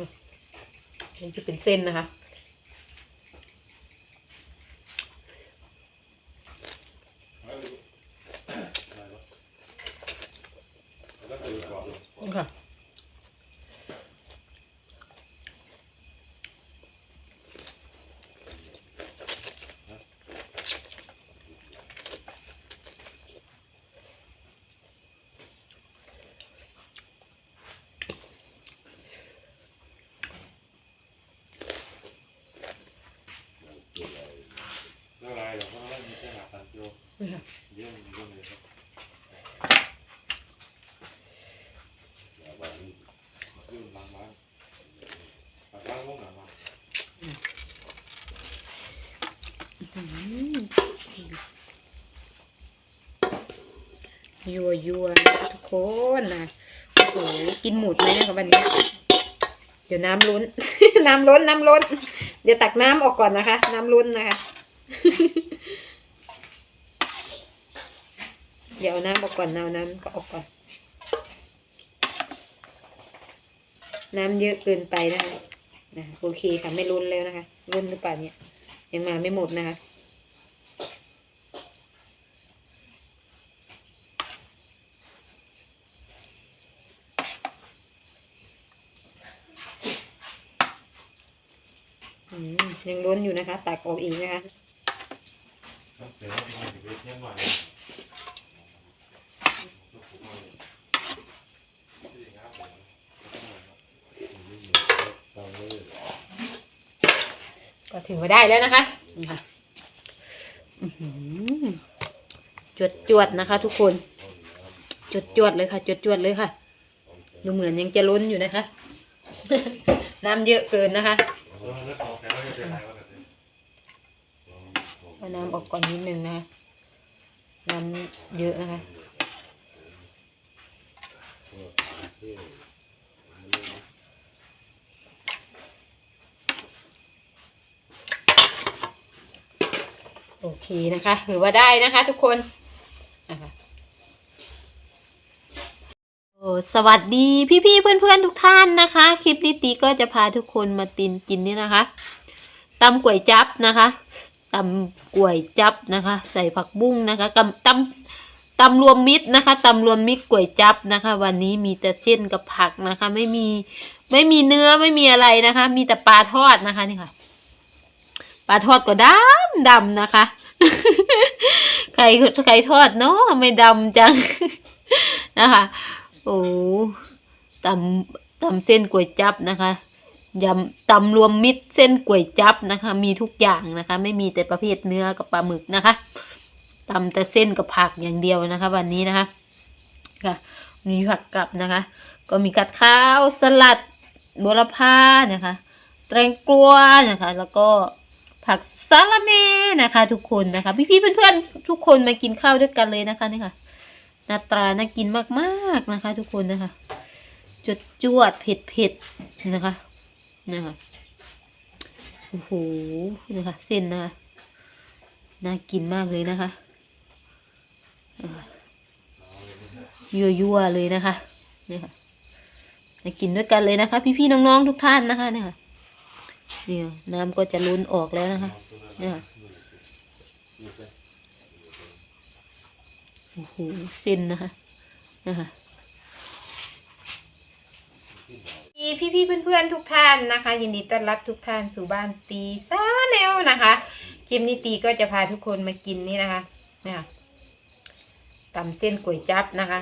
นี่จะเป็นเส้นนะคะ นี่ค่ะ ไม่เป็นไรหรอกเพราะว่ามีแค่หลักพันกิโล นี่ค่ะ เยอะเยอะเลยครับยื่นล้างล้างล้างมุกหนังมา ยัวยัวทุกคนนะโอ้โหกินหมดไหมนะคะวันนี้ เดี๋ยวน้ำล้น น้ำล้นน้ำล้น เดี๋ยวตักน้ำออกก่อนนะคะ น้ำล้นนะคะ เดี๋ยวเอาน้ำออกก่อนเอาน้ำก็ออกก่อน น้ำเยอะเกินไปนะคะนะโอเคค่ะไม่ล้นแล้วนะคะล้นหรือเปล่าเนี่ยยังมาไม่หมดนะคะ ยังล้นอยู่นะคะ ตักออกอีกนะคะเดี๋ยวเราจะไปเที่ยงหน่อยก็ถือว่าได้แล้วนะคะนี่ค่ะอื้อหือจวดจวดๆนะคะ ทุกคนจวดจวดๆเลยค่ะจวดจวดๆเลยค่ะ ดูเหมือนยังจะล้นอยู่นะคะ น้ำเยอะเกินนะคะ เอาน้ำออกก่อนนิดนึงนะคะน้ำเยอะนะคะโอเคนะคะถือว่าได้นะคะ ทุกคนสวัสดีพี่ๆเพื่อนๆทุกท่านนะคะ คลิปนี้ตีก็จะพาทุกคนมาตินกินนี่นะคะตำก๋วยจั๊บนะคะ ตำก๋วยจับนะคะ ใส่ผักบุ้งนะคะกำตำตำรวมมิตรนะคะตำรวมมิตรก๋วยจับนะคะ วันนี้มีแต่เส้นกับผักนะคะ ไม่มีไม่มีเนื้อไม่มีอะไรนะคะ มีแต่ปลาทอดนะคะนี่ค่ะปลาทอดก็ดำดำนะคะไข่ไข่ทอดเนาะไม่ดำจังนะคะ โอ้ตำตำเส้นก๋วยจับนะคะ ยำตำรวมมิตรเส้นก๋วยจับนะคะ มีทุกอย่างนะคะ ไม่มีแต่ประเภทเนื้อกับปลาหมึกนะคะตำแต่เส้นกับผักอย่างเดียวนะคะ วันนี้นะคะค่ะมีผักกับนะคะ ก็มีกัดข้าวสลัดบัวลพานะคะ แตงกลัวนะคะ แล้วก็ผักสาละเมนะคะ ทุกคนนะคะ พี่ๆเพื่อนๆทุกคนมากินข้าวด้วยกันเลยนะคะนี่ค่ะหน้าตราน่ากินมากๆนะคะ ทุกคนนะคะจดจวดเผ็ดเผ็ดๆนะคะ นะคะโอ้โหนะคะเส้นนะคะน่ากินมากเลยนะคะยั่วยั่วๆเลยนะคะนี่ค่ะมากินด้วยกันเลยนะคะ พี่ๆน้องๆทุกท่านนะคะเนี่ยค่ะเนี่ยน้ำก็จะล้นออกแล้วนะคะเนี่ยค่ะโอ้โหเส้นนะคะนะคะ พี่พี่ๆเพื่อนๆทุกท่านนะคะ ยินดีต้อนรับทุกท่านสู่บ้านตีซาแนวนะคะคลิปนี้ตีก็จะพาทุกคนมากินนี่นะคะเนี่ยตำเส้นก๋วยจับนะคะ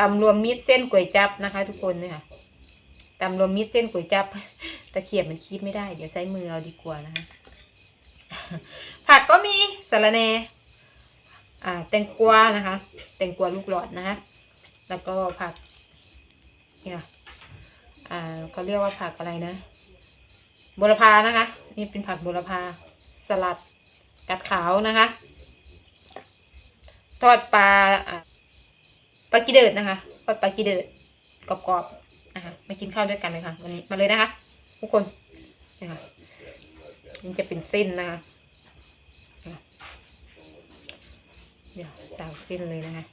ตำรวมมิตรเส้นก๋วยจับนะคะ ทุกคนเนี่ยตำรวมมิตรเส้นก๋วยจับตะเขียบมันคีบไม่ได้ เดี๋ยวใช้มือเอาดีกว่านะคะ ผักก็มีสะระแนอ่าแตงกวานะคะ แตงกวาลูกหลอดนะคะ แล้วก็ผักเนี่ย อ่าเขาเรียกว่าผักอะไรนะบุรพานะคะ นี่เป็นผักบุรพาสลัดกัดขาวนะคะ ทอดปลาปลากิเดิดนะคะทอดปลากิเดิดกรอบๆนะคะมากินข้าวด้วยกันเลยค่ะวันนี้มาเลยนะคะ ทุกคนนี่ค่ะนี่จะเป็นเส้นนะคะอะเดี๋ยวสาวเส้นเลยนะคะ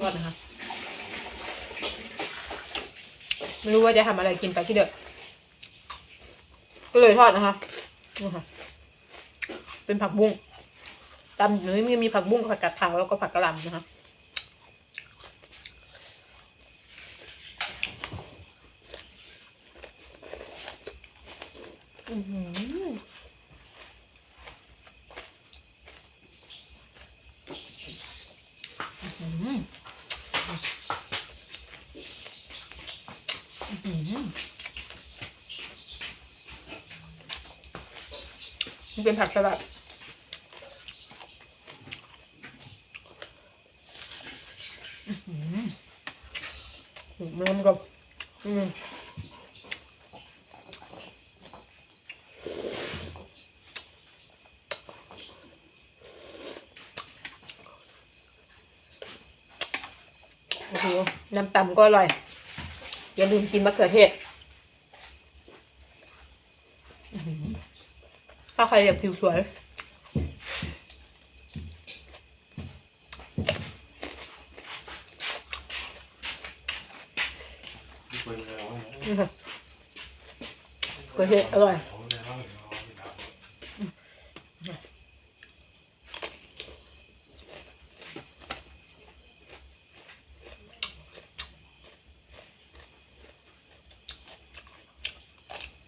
ทอดนะคะ ไม่รู้ ว่าจะทำอะไรกินไปที่เด็กก็เลยทอดนะคะนี่ค่ะ เป็นผักบุ้งตำหนูมีมีผักบุ้งกับผักกาดขาวแล้วก็ผักกะหล่ำนะคะอือหืออื้อหือ มันเป็นผักสลัดอื้อหือกับอืมโอ้โหน้ำตำก็อร่อย อย่าลืมกินมะเขือเทศอื้อหือ ถ้าใครอยากผิวสวย เป็นอะไรวะนี่ค่ะมะเขือเทศอร่อย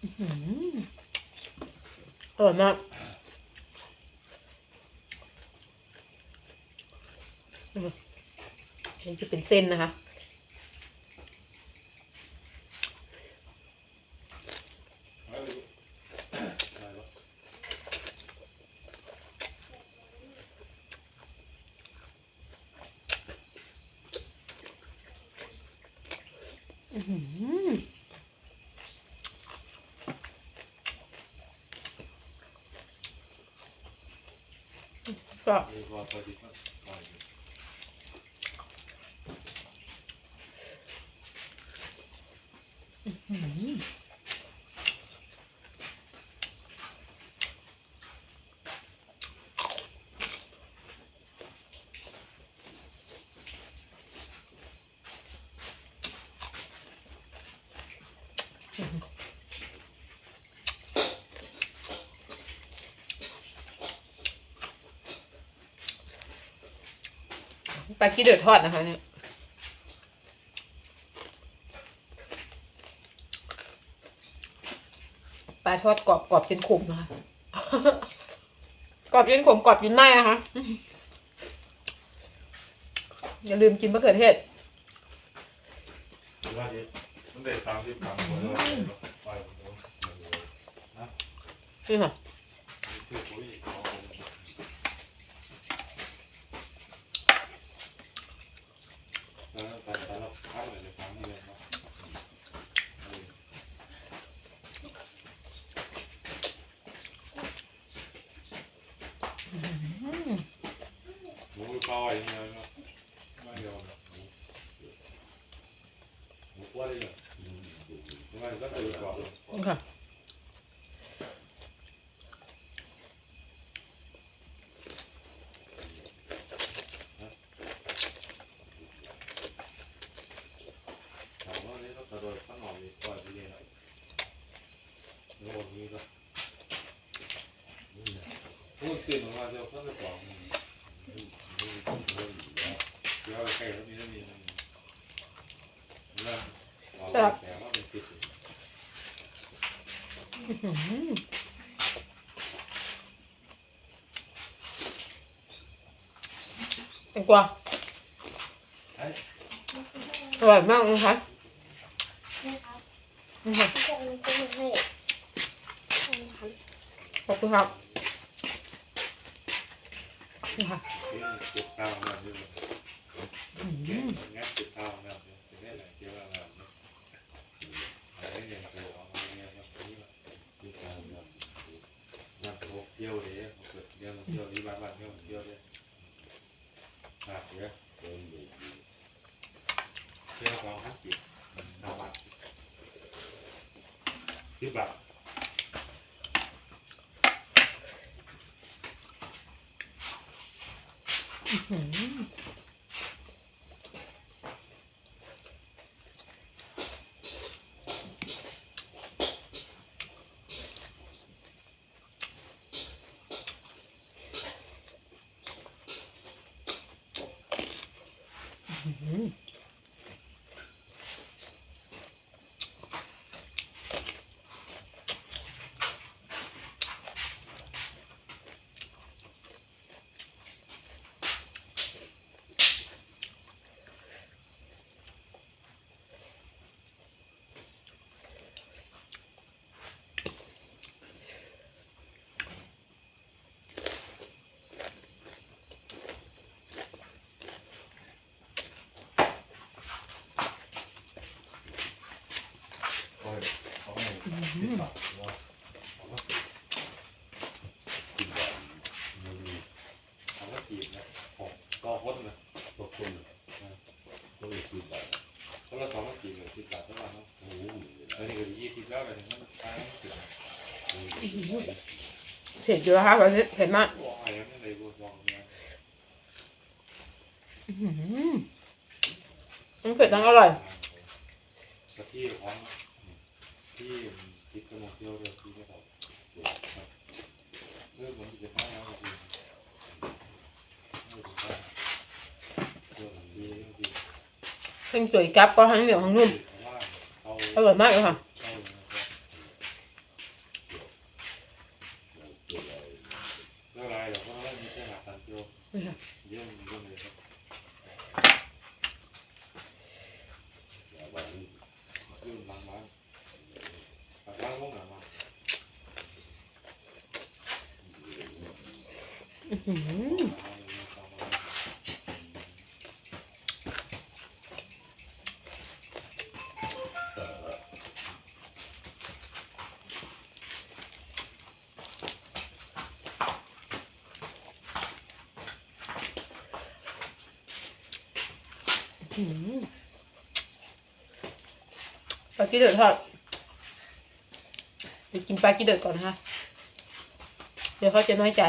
อื้อหื อร่อยมากอื้อหืออันนี้จะเป็นเส้นนะคะ อื้อหือก็ มีค วาวพอดีก็พอยอยู่หือ ปลากี้เดือดทอดนะคะเนี่ยปลาทอดกรอบกรอบจนขมนะคะกรอบจนขมกรอบจนไหม้นะคะอย่าลืมกินมะเขือเทศว่าดิมันได้ตามที่ผังคนแล้วไปนะ นี่ค่ะ คือปุ๋ยของ แล้วแต่แต่เราพักเลยในครั้งนี้เลยครับหมูปล อยนี่นะไม่ยอมหมูกล้วยเลยทำไมก็ตื่นก่อนค่ะ ถามว่านี่ก็กระโดดข้างนอกมีปล่อยไปเลยนะโน่นนี่ก็พูดตื่นมาเดี๋ยวเขาจะบอกมึงมึงต้องเดินอยู่แล้วเดี๋ยวใครแล้วมีแล้วมีนั่นแล้วเอาแต่ว่าเป็นติด อื้อหือ แตงกวาไอ้อร่อยมากนะคะนะครับนี่ค่ะจะมีก็มีให้นะครับขอบคุณครับนี่ค่ะเก็บข้าวมาด้วยอื้อเก็หืบองั้นเก็บข้าวมาเนี่ยเป็นอะไรเกี่ยวกับอะไรเนี่ยอะไรเนี่ยตัวอะไรเนี่ยครับนี่ว่าที่การเนี่ยนักท่องเที่ยวเลยเขาเกิดเที่ยวเที่ยวนี้บ้านบ้านเที่ยวเที่ยวเลยครับเนี่ยเที่ยวของฮักจิตนาบัต ที่แบบอื้อหือ สิบบาทเนาะเอามาสิบบาทมันมีเอามาจีบนะหกก็คนนะ ตกคนก็เลยคือบาท คนละสองมาจีบเลยสิบ เท่าไหร่เนาะโอ้โหแล้วนี่ก็ยี่สิบแล้วเยมันตายไม่ถึงเผ็ดอยู่นะคะวันนี้เผ็ดมากว้ายยังไม่เลยบัวทองเนี่ยอื้อหือทั้งเผ็ดทั้งอร่อยกะทิของที่ ติดกระหมกเที่ยวเดียวที่ไม่ตกเรื่องผมจะให้เอาจริงไม่ถูกต้องเรื่องดีทั้งสวยกับก็ทั้งเหนียวทั้งนุ่มอร่อยมากเลยค่ะอาเละครับเกิดอะไรองอะไรเดี๋ยวก็ต้องมีเส้นหาสันเที่ยว นี่ค่ะ เยี่ยมเยี่ยมเลยครับ อย่าบ้านนี้ เรื่องล้างบ้านล้างห้องหนังมา อื้อหืออื้อหือ ปลากีเดือดทอดไปกินปลากีเดือดก่อนนะคะเดี๋ยวเขาจะน้อยใจ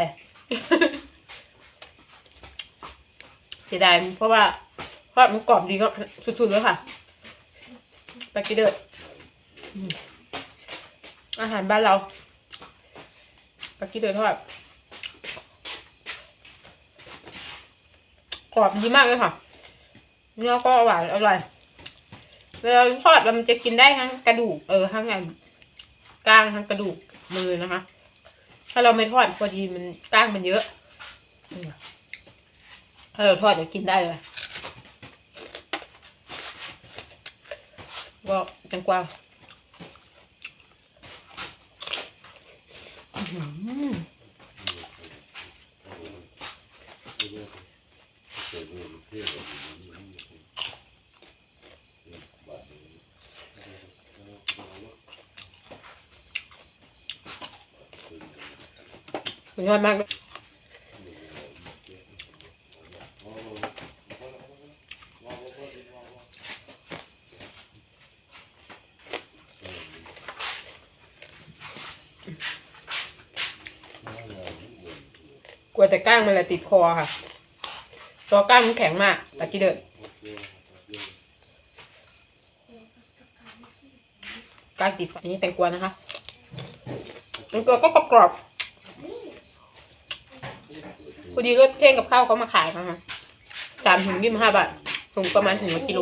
เสียดายเพราะว่าทอดมันกรอบดีก็สุดๆเลยค่ะไปลากีเดืออาหารบ้านเราไปลากีเดือทอดกรอบดีมากเลยค่ะเนื้อก็หวานอร่อยเวลาทอดแล้วมันจะกินได้ทั้งกระดูกเออทั้งอันกล้างทั้งกระดูกมือนะคะ ถ้าเราไม่ทอดพอดีมันกล้างมันเยอะอ ถ้าเราทอดจะกินได้เลยก็จังกวางอื้อหือเกิดเรื่องเที่ยวแบบนี้บาทนี้สุดยอดมากเลย ลัวแต่ก้างมันแหละติดคอค่ะ ตัวก้างมันแข็งมากตะกี้เดินก้างติดอันนี้แตงกวานะคะแตงกวาก็กรอบๆพอดีก็เท่งกับข้าวเขามาขายนะคะสามถึงยี่สิบห้าบาทถุงประมาณถึงกิโล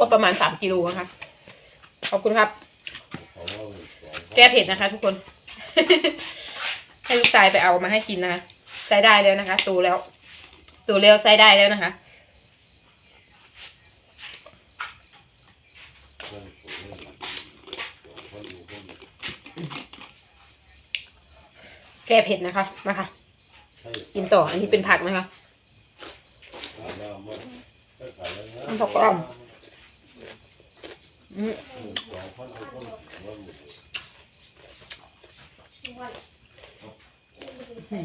ก็ประมาณสามกิโลนะคะขอบคุณครับ แก้เผ็ดนะคะ ทุกคน ให้ลูกชายไปเอามาให้กินนะคะ ใช้ได้แล้วนะคะโตแล้วโตแล้วใช้ได้แล้วนะคะแก้เผ็ดนะคะมาค่ะกินต่ออันนี้เป็นผักนะคะมันผักกรอบอืม อื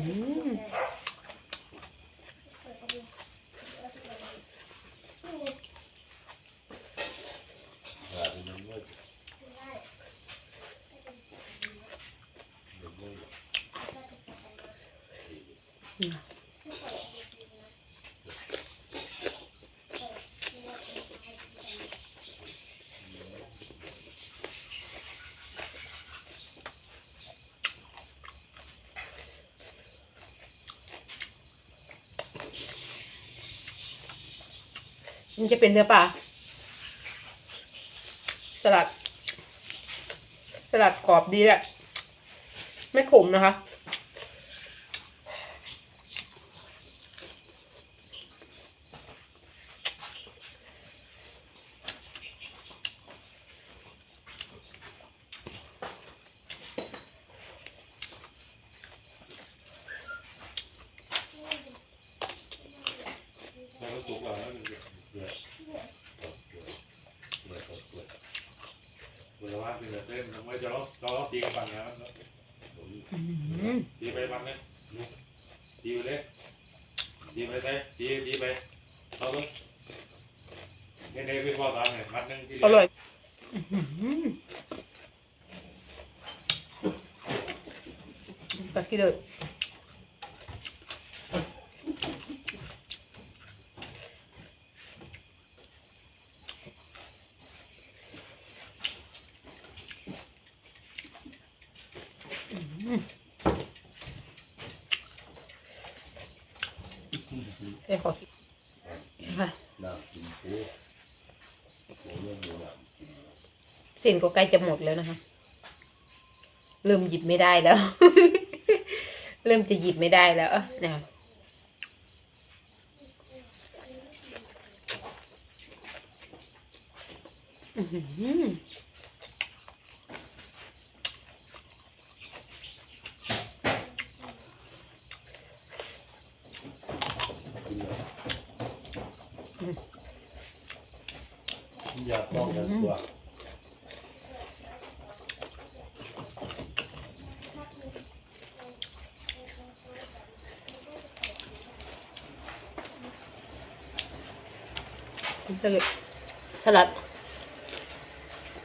มันจะเป็นเนื้อปลาสลัด สลัดกรอบดีแหละ ไม่ขมนะคะ แล้วก็สุกแล้วนะ เสือเต้นล่นทำไมจะล้อเราล้อตีกันปั่นนะอืมตีไปมันเลยตีไปเลยตีไปเลยตีตีไปเอาเลยเนี่ยเนี่ยพี่พ่อตามเนี่ยมัดนึงที่อร่อยตักกี่เดือดเอ้ยขอคิดค่ะ น้ำกินปูโอ้ยยังมีน้ำกิน เส้นก็ใกล้จะหมดแล้วนะคะ เริ่มหยิบไม่ได้แล้ว เริ่มจะหยิบไม่ได้แล้วนะคะอื้อหือ กินเลยอยากป้องกันตัว สลัดสลัด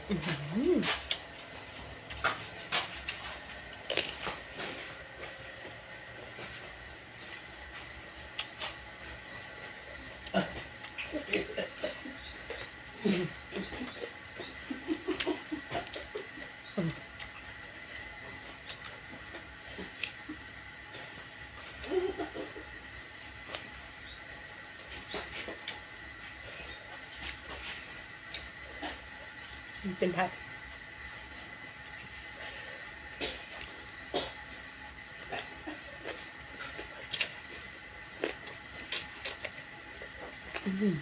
อื้อหือ เป็นผักอื้อหือ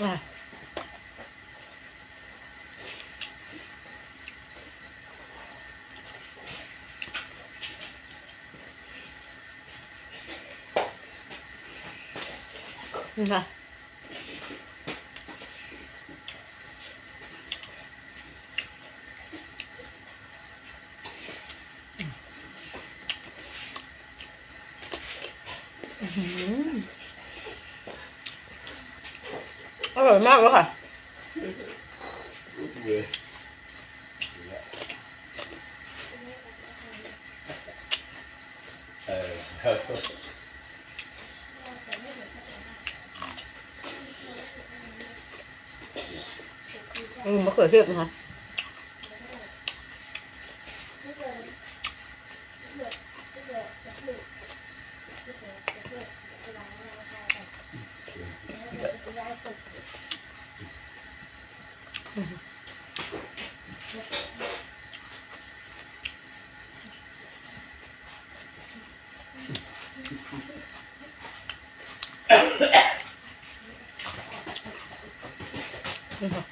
อะนี่ ค่ะอื้อหืออร่อยมากเลยค่ะเออครับ อืมมะเขือเทศนะคะ นี่ค่ะ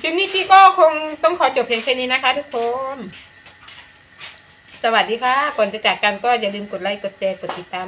คลิปนี้พี่ก็คงต้องขอจบเพียงแค่นี้นะคะ ทุกคน สวัสดีค่ะ ก่อนจะจากกันก็อย่าลืมกดไลค์ กดแชร์ กดติดตาม